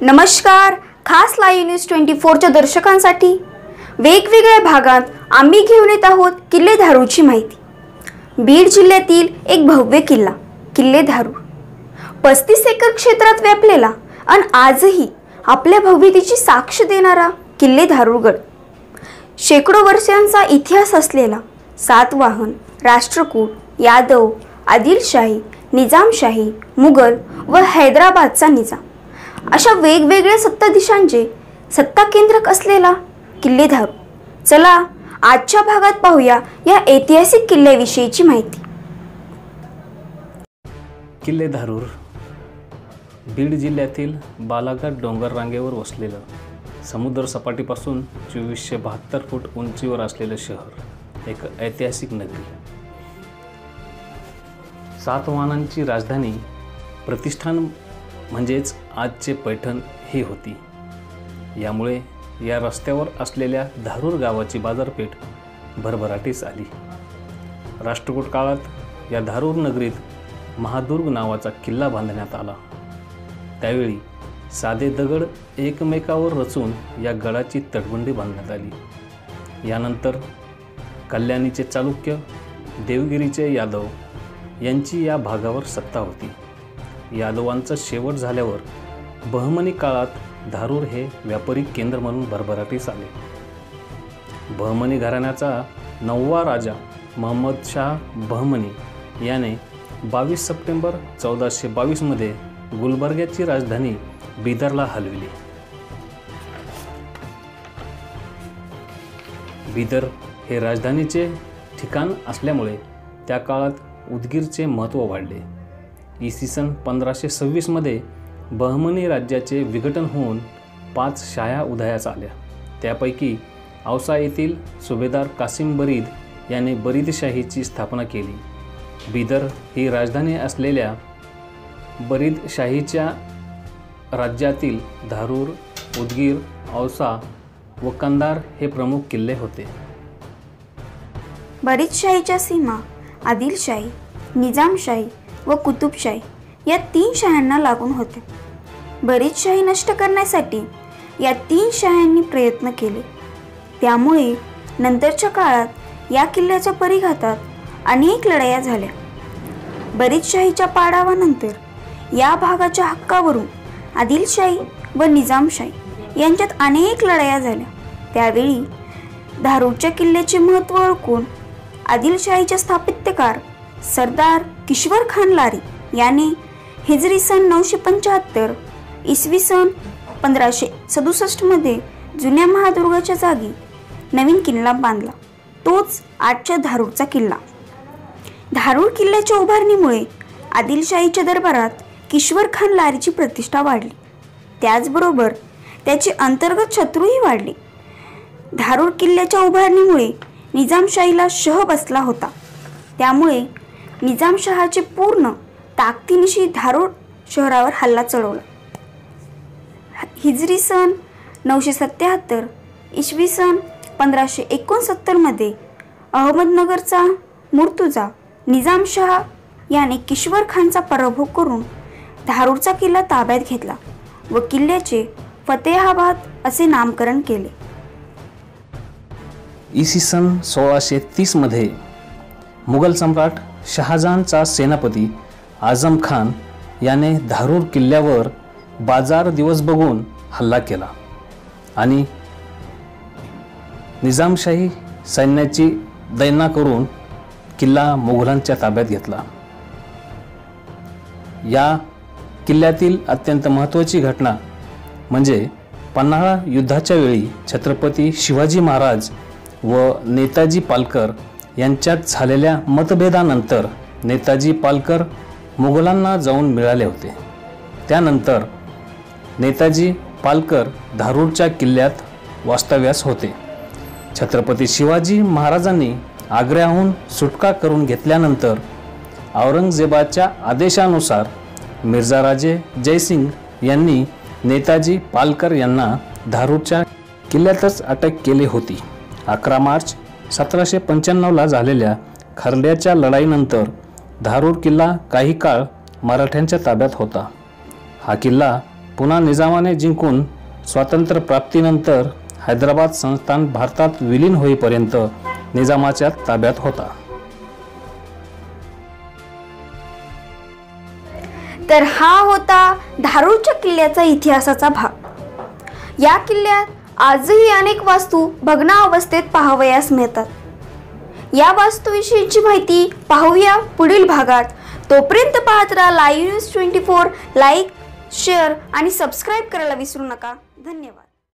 नमस्कार खास live news twenty फोरच्या दर्शकांसाठी वेगवेगळ्या भागात आम्ही घेऊन येत आहोत किल्लेधारूची माहिती. बीड जिल्ह्यातील एक भव्य किल्ला किल्लेधारू पस्तीस एकर क्षेत्रात व्यापलेला आणि आजही आपल्या भव्यतेची साक्ष देणारा किल्लेधारूगड शेकडो वर्षांचा इतिहास असलेला सातवाहन राष्ट्रकूट यादव आदिलशाही निजामशाही मुघल व हैदराबादचा निजाम. अशा वेगवेगळ्या सत्ताधीशांचे सत्ता केंद्रक असलेला किल्लेधारू चला आजच्या भागात पाहूया या ऐतिहासिक किल्ल्याविषयीची माहिती. किल्ले धारूर बीड जिल्ह्यातील बालाघाट डोंगर रांगेवर वसलेलं समुद्र सपाटीपासून चोवीसशे बहात्तर फूट उंचीवर असलेलं शहर एक ऐतिहासिक नगरी. सातवाहनांची राजधानी प्रतिष्ठान म्हणजेच आजचे पैठण ही होती. यामुळे या रस्त्यावर असलेल्या धारूर गावाची बाजारपेठ भरभराटीस आली. राष्ट्रकूट काळात या धारूर नगरीत महादुर्ग नावाचा किल्ला बांधण्यात आला. त्यावेळी साधे दगड एकमेकावर रचून या गडाची तटबंदी बांधण्यात आली. यानंतर कल्याणीचे चालुक्य देवगिरीचे यादव यांची या भागावर सत्ता होती. यादवांचा शेवट झाल्यावर बहमनी काळात धारूर हे व्यापारी केंद्र म्हणून भरभराटीस आले. बहमनी घराण्याचा नववा राजा महम्मद शाह बहमनी याने बावीस सप्टेंबर चौदाशे बावीसमध्ये गुलबर्ग्याची राजधानी बिदरला हलविली. बिदर हे राजधानीचे ठिकाण असल्यामुळे त्या काळात उदगीरचे महत्त्व वाढले. इसवी सन पंधराशे सव्वीसमध्ये बहमनी राज्याचे विघटन होऊन पाच शाया उदयास आल्या. त्यापैकी औसा येथील सुभेदार कासिम बरीद याने बरीदशाहीची स्थापना केली. बिदर ही राजधानी असलेल्या बरीदशाहीच्या राज्यातील धारूर उदगीर औसा व कंदार हे प्रमुख किल्ले होते. बरीदशाहीच्या सीमा आदिलशाही निजामशाही व कुतुबशाही या तीन शाह्यांना लागून होते. बरीचशाही नष्ट करण्यासाठी या तीन शाह्यांनी प्रयत्न केले. त्यामुळे नंतरच्या काळात या किल्ल्याच्या परिघातात अनेक लढाया झाल्या. बरीचशाहीच्या पाडावानंतर या भागाच्या हक्कावरून आदिलशाही व निजामशाही यांच्यात अनेक लढाया झाल्या. त्यावेळी धारूरच्या किल्ल्याचे महत्त्व ओळखून आदिलशाहीच्या स्थापत्यकार सरदार किश्वर खान लारी याने हिजरी सन नऊशे पंच्याहत्तर इसवी सन पंधराशे सदुसष्टमध्ये जुन्या महादुर्गाच्या जागी नवीन किल्ला बांधला. तोच आजच्या धारूरचा किल्ला. धारूर किल्ल्याच्या उभारणीमुळे आदिलशाहीच्या दरबारात किश्वर खान लारीची प्रतिष्ठा वाढली. त्याचबरोबर त्याचे अंतर्गत शत्रूही वाढले. धारूर किल्ल्याच्या उभारणीमुळे निजामशाहीला शह बसला होता. त्यामुळे निजामशहाचे पूर्ण ताकदीनिशी धारूर शहरावर हल्ला चढवला. हिजरी सन नऊशे सत्याहत्तर इसवी सन पंधराशे एकोणसत्तरमध्ये अहमदनगरचा मुर्तुजा निजामशहा याने किश्वर खानचा पराभव करून धारूरचा किल्ला ताब्यात घेतला व किल्ल्याचे फतेहाबाद असे नामकरण केले. इसवी सन सोळाशे तीसमध्ये मुघल सम्राट शहाजहानचा सेनापती आझम खान याने धारूर किल्ल्यावर बाजार दिवस बघून हल्ला केला आणि निजामशाही सैन्याची दैना करून किल्ला मुघलांच्या ताब्यात घेतला. या किल्ल्यातील अत्यंत महत्त्वाची घटना म्हणजे पन्हाळा युद्धाच्या वेळी छत्रपती शिवाजी महाराज व नेताजी पालकर यांच्यात झालेल्या मतभेदानंतर नेताजी पालकर मुघलांना जाऊन मिळाले होते. त्यानंतर नेताजी पालकर धारूरच्या किल्ल्यात वास्तव्यास होते. छत्रपती शिवाजी महाराजांनी आग्र्याहून सुटका करून घेतल्यानंतर औरंगजेबाच्या आदेशानुसार मिर्झाराजे जयसिंग यांनी नेताजी पालकर यांना धारूरच्या किल्ल्यातच अटक केली होती. अकरा मार्च सतराशे पंच्याण्णवला झालेल्या खर्ड्याच्या लढाईनंतर धारूर किल्ला काही काळ मराठ्यांच्या ताब्यात होता. हा किल्ला पुन्हा निजामाने जिंकून स्वातंत्र्य प्राप्तीनंतर हैदराबाद संस्थान भारतात विलीन होईपर्यंत निजामाच्या ताब्यात होता. तर हा होता धारूरच्या किल्ल्याचा इतिहासाचा भाग. या किल्ल्यात आजही अनेक वास्तू भग्ना अवस्थेत पाहावयास मिळतात. या वास्तूविषयीची माहिती पाहूया पुढील भागात. तोपर्यंत पाहत राहा live news twenty four like share आणि सबस्क्राईब करायला विसरू नका. धन्यवाद.